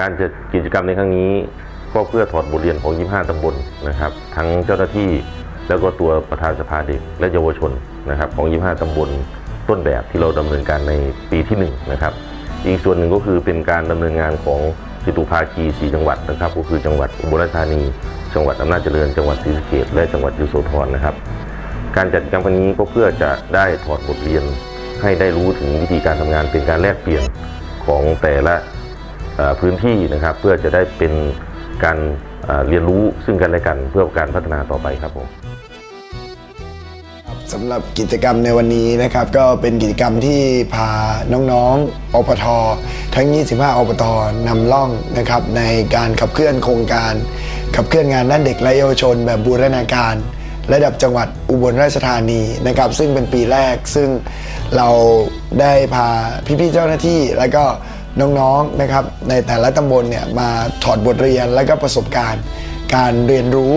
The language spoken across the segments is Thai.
การจัดกิจกรรมในครั้งนี้ ก็เพื่อถอดบทเรียนของ 25 ตำบลนะครับ ทั้งเจ้าหน้าที่แล้วก็ตัวประธานสภาเด็กและเยาวชนนะครับของ 25 ตำบลต้นแบบที่เราดำเนินการในปีที่1นะครับ อีกส่วนหนึ่งก็คือเป็นการดำเนินงานของสิตุภาคี4จังหวัดนะครับ ก็คือจังหวัดอุบลราชธานี จังหวัดอำนาจเจริญ จังหวัดศรีสะเกษและจังหวัดยโสธรนะครับ การจัดกิจกรรมครั้งนี้ก็เพื่อจะได้ถอดบทเรียน ให้ได้รู้ถึงวิธีการทำงานเป็นการแลกเปลี่ยนของแต่ละ พื้นที่นะครับ เพื่อจะได้เป็นการเรียนรู้ซึ่งกันและกันเพื่อการพัฒนาต่อไปครับผมสำหรับกิจกรรมในวันนี้นะครับ ก็เป็นกิจกรรมที่พาน้องๆอปท ทั้ง 25 อปทนำล่องนะครับ ในการขับเคลื่อนโครงการ ขับเคลื่อนงานด้านเด็กและเยาวชน แบบบูรณาการ ระดับจังหวัดอุบลราชธานีนะครับ ซึ่งเป็นปีแรกซึ่งเราได้พาพี่ๆเจ้าหน้าที่ และก็ น้องๆนะครับในแต่ละตำบลเนี่ยมาถอดบทเรียนและก็ประสบการณ์ การเรียนรู้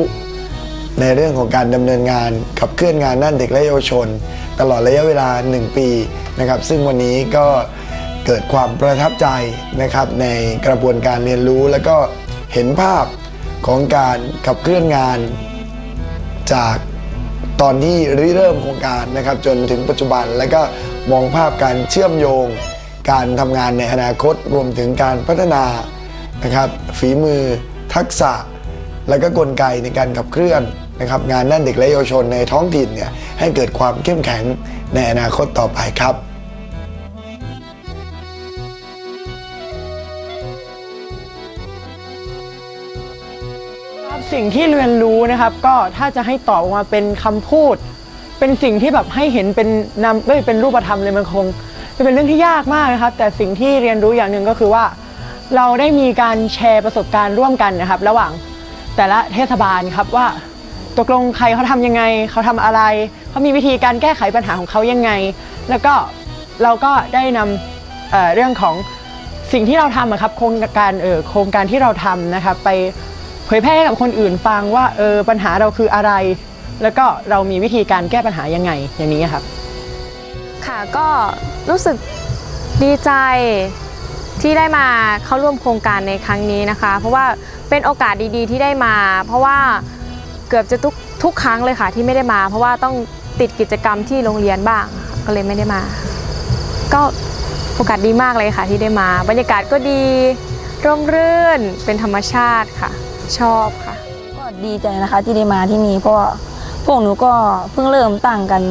ในเรื่องของการดำเนินงานขับเคลื่อนงานด้านเด็กและเยาวชน ตลอดระยะเวลา 1 ปีนะครับ ซึ่งวันนี้ก็เกิดความประทับใจนะครับในกระบวนการเรียนรู้ แล้วก็เห็นภาพของการขับเคลื่อนงานจากตอนที่ริเริ่มโครงการนะครับจนถึงปัจจุบัน แล้วก็มองภาพการเชื่อมโยง การทำงานในอนาคตรวมถึงการพัฒนานะครับฝีมือทักษะ และก็กลไกในการขับเคลื่อนนะครับงานด้านเด็กและเยาวชนในท้องถิ่นเนี่ยให้เกิดความเข้มแข็งในอนาคตต่อไปครับสิ่งที่เรียนรู้นะครับก็ถ้าจะให้ตอบออกมาเป็นคำพูด เป็นสิ่งที่แบบให้เห็นเป็นนำเอ้ยเป็นรูปธรรมเลยมันคง จะเป็นเรื่องที่ยากมากนะครับแต่สิ่งที่เรียนรู้อย่างหนึ่งก็คือว่า เราได้มีการแชร์ประสบการณ์ร่วมกันนะครับ ระหว่างแต่ละเทศบาลครับว่าตกลงใครเขาทำยังไง เขาทำอะไรเขามีวิธีการแก้ไขปัญหาของเขายังไง แล้วก็เราก็ได้นำเเรื่องของสิ่งที่เราทำอะครับโครงการเออโครงการที่เราทำนะครับไปเผยแพร่ให้กับคนอื่นฟังว่าเออปัญหาเราคืออะไร แล้วก็เรามีวิธีการแก้ปัญหายังไงอย่างนี้ครับ ค่ะก็ รู้สึกดีใจที่ได้มาเข้าร่วมโครงการในครั้งนี้นะคะ เพราะว่าเป็นโอกาสดีๆที่ได้มา เพราะว่าเกือบจะทุกทุกครั้งเลยค่ะที่ไม่ได้มา เพราะว่าต้องติดกิจกรรมที่โรงเรียนบ้าง ก็เลยไม่ได้มา ก็โอกาสดีมากเลยค่ะที่ได้มา บรรยากาศก็ดีร่มรื่นเป็นธรรมชาติค่ะ ชอบค่ะ ก็ดีใจนะคะที่ได้มาที่นี่เพราะว่าพวกหนูก็เพิ่งเริ่มตั้งกัน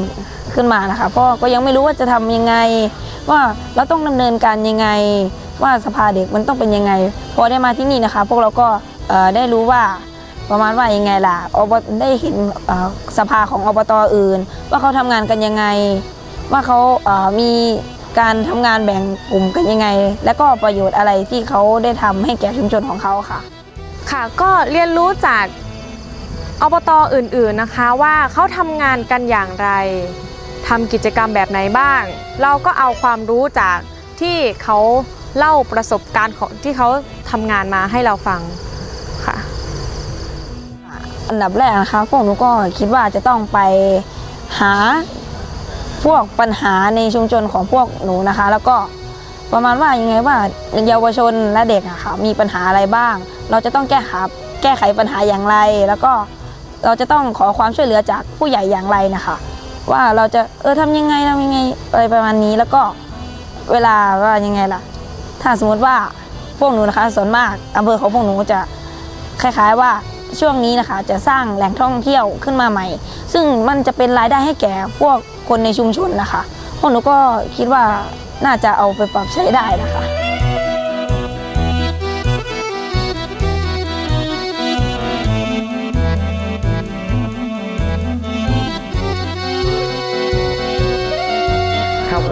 ขึ้นมานะคะพราะก็ยังไม่รู้ว่าจะทำยังไง ว่าเราต้องดำเนินการยังไง ว่าสภาเด็กมันต้องเป็นยังไง พอได้มาที่นี่นะคะ พวกเราก็ได้รู้ว่าประมาณว่ายังไงล่ะอบได้เห็นสภาของอบตอื่น ว่าเขาทำงานกันยังไง ว่าเขามีการทำงานแบ่งกลุ่มกันยังไง และก็ประโยชน์อะไรที่เขาได้ทำให้แก่ชุมชนของเขาค่ะ ค่ะก็เรียนรู้จากอบตอื่นๆนะคะว่าเขาทำงานกันอย่างไร ทำกิจกรรมแบบไหนบ้าง เราก็เอาความรู้จากที่เขาเล่าประสบการณ์ของที่เขาทำงานมาให้เราฟังค่ะ อันดับแรกนะคะพวกหนูก็คิดว่าจะต้องไปหาพวกปัญหาในชุมชนของพวกหนูนะคะ แล้วก็ประมาณว่ายังไงว่าเยาวชนและเด็กอะค่ะมีปัญหาอะไรบ้าง เราจะต้องแก้หาแก้ไขปัญหาอย่างไร แล้วก็เราจะต้องขอความช่วยเหลือจากผู้ใหญ่อย่างไรนะคะ ว่าเราจะเออทำยังไงทำยังไงอะไรประมาณนี้แล้วก็เวลาว่ายังไงล่ะ ถ้าสมมติว่าพวกหนูนะคะส่วนมากอำเภอของพวกหนูจะคล้ายๆว่าช่วงนี้นะคะจะสร้างแหล่งท่องเที่ยวขึ้นมาใหม่ ซึ่งมันจะเป็นรายได้ให้แก่พวกคนในชุมชนนะคะพวกหนูก็คิดว่าน่าจะเอาไปปรับใช้ได้นะคะ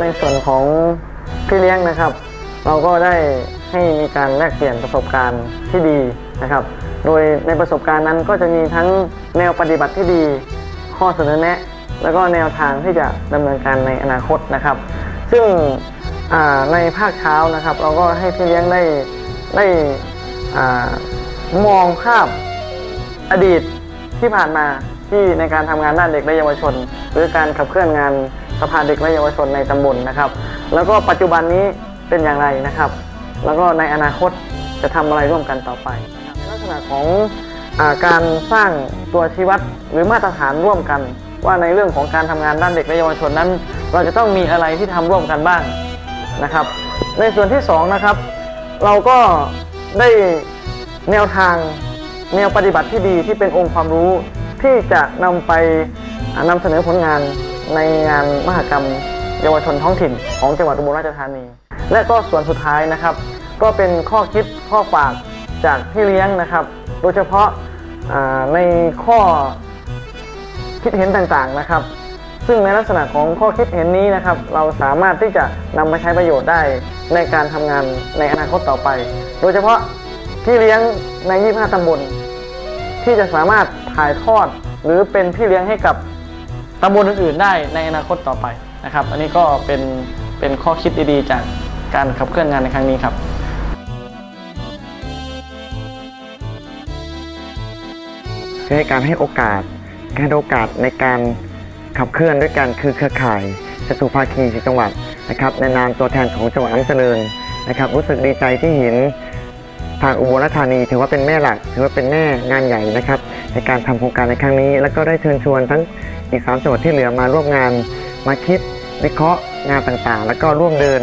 ในส่วนของพี่เลี้ยงนะครับ เราก็ได้ให้มีการแลกเปลี่ยนประสบการณ์ที่ดีนะครับ โดยในประสบการณ์นั้นก็จะมีทั้งแนวปฏิบัติที่ดี ข้อเสนอแนะ แล้วก็แนวทางที่จะดำเนินการในอนาคตนะครับ ซึ่งในภาคเช้านะครับ เราก็ให้พี่เลี้ยงได้ได้มองภาพอดีตที่ผ่านมาที่ในการทำงานด้านเด็กและเยาวชน หรือการขับเคลื่อนงาน สภาเด็กและเยาวชนในตำบลนะครับ แล้วก็ปัจจุบันนี้เป็นอย่างไรนะครับ แล้วก็ในอนาคตจะทำอะไรร่วมกันต่อไปในลักษณะของอการสร้างตัวชี้วัดหรือมาตรฐานร่วมกัน ว่าในเรื่องของการทำงานด้านเด็กและเยาวชนนั้น เราจะต้องมีอะไรที่ทำร่วมกันบ้างนะครับ ในส่วนที่สองนะครับ เราก็ได้แนวทางแนวปฏิบัติที่ดีที่เป็นองค์ความรู้ที่จะนำไปอ่านำเสนอผลงาน ในงานมหกรรม เยาวชนท้องถิ่นของจังหวัดอุบลราชธานี และก็ส่วนสุดท้ายนะครับ ก็เป็นข้อคิดข้อฝากจากพี่เลี้ยงนะครับ โดยเฉพาะในข้อคิดเห็นต่างๆนะครับ ซึ่งในลักษณะของข้อคิดเห็นนี้นะครับ เราสามารถที่จะนำมาใช้ประโยชน์ได้ในการทำงานในอนาคตต่อไป โดยเฉพาะพี่เลี้ยงใน 25ตำบลที่จะสามารถถ่ายทอดหรือเป็นพี่เลี้ยงให้กับ ตำบลอื่นๆได้ในอนาคตต่อไปนะครับ อันนี้ก็เป็นเป็นข้อคิดดีๆ จากการขับเคลื่อนงานในครั้งนี้ครับคือให้การให้โอกาสการให้โอกาสในการขับเคลื่อนด้วยกันคือเครือข่ายจตุภาคีจังหวัดนะครับในนามตัวแทนของจังหวัดน้ำเจริญนะครับ รู้สึกดีใจที่เห็นทางอุบลราชธานี ถือว่าเป็นแม่หลัก ถือว่าเป็นแม่งานใหญ่นะครับ ในการทำโครงการในครั้งนี้ แล้วก็ได้เชิญชวนทั้ง อีกสามจังหวัดที่เหลือมาร่วมงานมาคิดวิเคราะห์งานต่างๆ แล้วก็ร่วมเดิน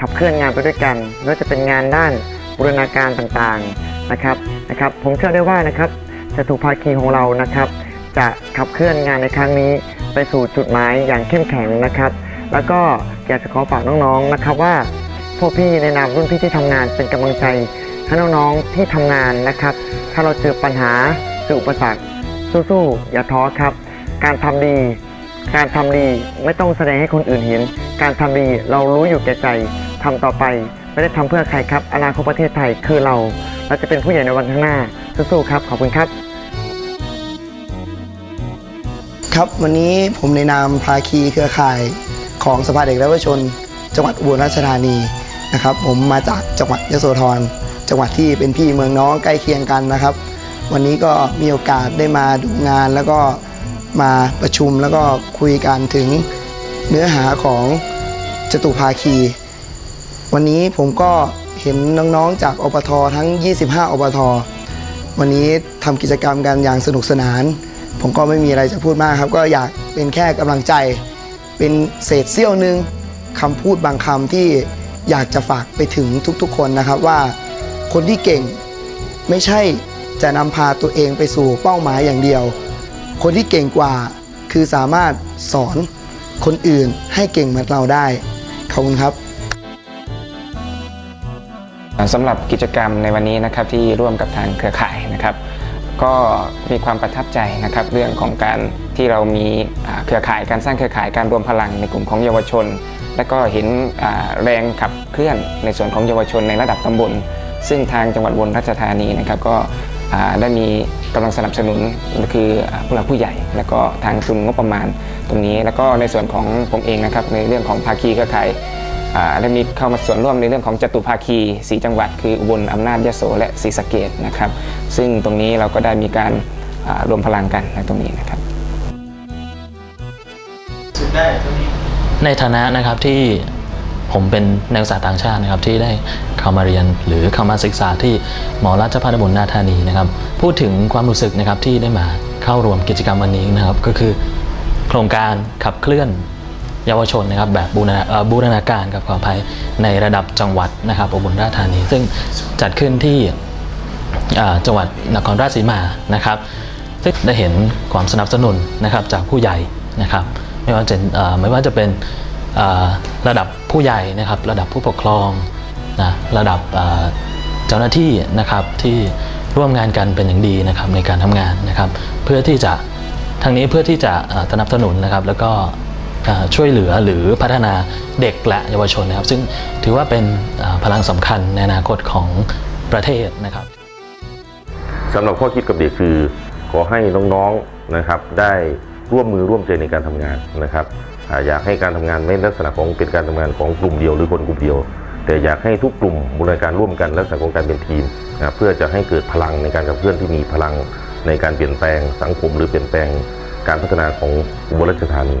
ขับเคลื่อนงานไปด้วยกันไม่ว่าจะเป็นงานด้านบูรณาการต่างๆนะครับนะครับ ผมเชื่อได้ว่านะครับจตุภาคีของเรานะครับ จะขับเคลื่อนงานในครั้งนี้ไปสู่จุดหมายอย่างเข้มแข็งนะครับ แล้วก็อยากจะขอฝากน้องๆนะครับว่าพวกพี่ในนามรุ่นพี่ที่ทำงานเป็นกำลังใจให้น้องๆที่ทำงานนะครับ ถ้าเราเจอปัญหาเจออุปสรรคสู้ๆอย่าท้อครับ การทำดี การทำดีไม่ต้องแสดงให้คนอื่นเห็น การทำดีเรารู้อยู่แก่ใจทำต่อไปไม่ได้ทำเพื่อใครครับอนาคตประเทศไทยคือเรา เราจะเป็นผู้ใหญ่ในวันข้างหน้าสู้ๆครับ ขอบคุณครับ ครับวันนี้ผมในนามภาคีเครือข่ายของสภาเด็กและเยาวชน จังหวัดอุบลราชธานีนะครับ ผมมาจากจังหวัดยโสธรจังหวัดที่เป็นพี่เมืองน้องใกล้เคียงกันนะครับ วันนี้ก็มีโอกาสได้มาดูงานแล้วก็ มาประชุมแล้วก็คุยกันถึงเนื้อหาของจตุภาคี วันนี้ผมก็เห็นน้องๆ จากอปททั้ง 25 อปท วันนี้ทำกิจกรรมกันอย่างสนุกสนาน ผมก็ไม่มีอะไรจะพูดมากครับ ก็อยากเป็นแค่กำลังใจ เป็นเศษเสี้ยวหนึ่งคำพูดบางคำที่อยากจะฝากไปถึงทุกๆ คนนะครับว่าคนที่เก่งไม่ใช่จะนำพาตัวเองไปสู่เป้าหมายอย่างเดียว คนที่เก่งกว่าคือสามารถสอนคนอื่นให้เก่งเหมือนเราได้ ขอบคุณครับสำหรับกิจกรรมในวันนี้นะครับที่ร่วมกับทางเครือข่ายนะครับ ก็มีความประทับใจนะครับ เรื่องของการที่เรามีเครือข่ายการสร้างเครือข่ายการรวมพลังในกลุ่มของเยาวชน และก็เห็นแรงขับเคลื่อนในส่วนของเยาวชนในระดับตำบล ซึ่งทางจังหวัดอุบนราชธานีนะครับก็ได้มี กำลังสนับสนุนคืออ่าผู้หลักผู้ใหญ่ แล้วก็ทางทุนงบประมาณตรงนี้ แล้วก็ในส่วนของผมเองนะครับในเรื่องของภาคีเครือข่ายอ่าได้มีเข้ามาส่วนร่วมในเรื่องของจตุภาคีสีจังหวัด คืออุบลอำนาจยโสและศรีสะเกดนะครับ ซึ่งตรงนี้เราก็ได้มีการอ่ารวมพลังกันในตรงนี้นะครับในฐานะนะครับที่ ผมเป็นนักศึกษาต่างชาตินะครับที่ได้เข้ามาเรียนหรือเข้ามาศึกษาที่หมอราชภัฏบุญนาธานีนะครับ พูดถึงความรู้สึกนะครับที่ได้มาเข้าร่วมกิจกรรมวันนี้นะครับ ก็คือ โครงการขับเคลื่อนเยาวชนนะครับแบบบูรณาบูรณาการกับขออภัยในระดับจังหวัดนะครับอุบลราชธานี ซึ่งจัดขึ้นที่จังหวัดนครราชสีมานะครับ ซึ่งได้เห็นความสนับสนุนนะครับจากผู้ใหญ่นะครับ ไม่ว่าจะไม่ว่าจะเป็น ระดับผู้ใหญ่นะครับ ระดับผู้ปกครองนะระดับเจ้าหน้าที่นะครับที่ร่วมงานกันเป็นอย่างดีนะครับในการทำงานนะครับ เพื่อที่จะทางนี้เพื่อที่จะสนับสนุนนะครับแล้วก็ช่วยเหลือหรือพัฒนาเด็กและเยาวชนนะครับ ซึ่งถือว่าเป็นพลังสำคัญในอนาคตของประเทศนะครับสำหรับข้อคิดกับเด็กคือ ขอให้น้องๆนะครับ ได้ร่วมมือร่วมใจในการทำงานนะครับ อยากให้การทำงานไม่ลักษณะของเป็นการทำงานของกลุ่มเดียวหรือคนกลุ่มเดียว แต่อยากให้ทุกกลุ่มบูรณาการร่วมกันลักษณะของการเป็นทีมนะเพื่อจะให้เกิดพลังในการขับเคลื่อนที่มีพลังในการเปลี่ยนแปลงสังคมหรือเปลี่ยนแปลงการพัฒนาของอุบลราชธานี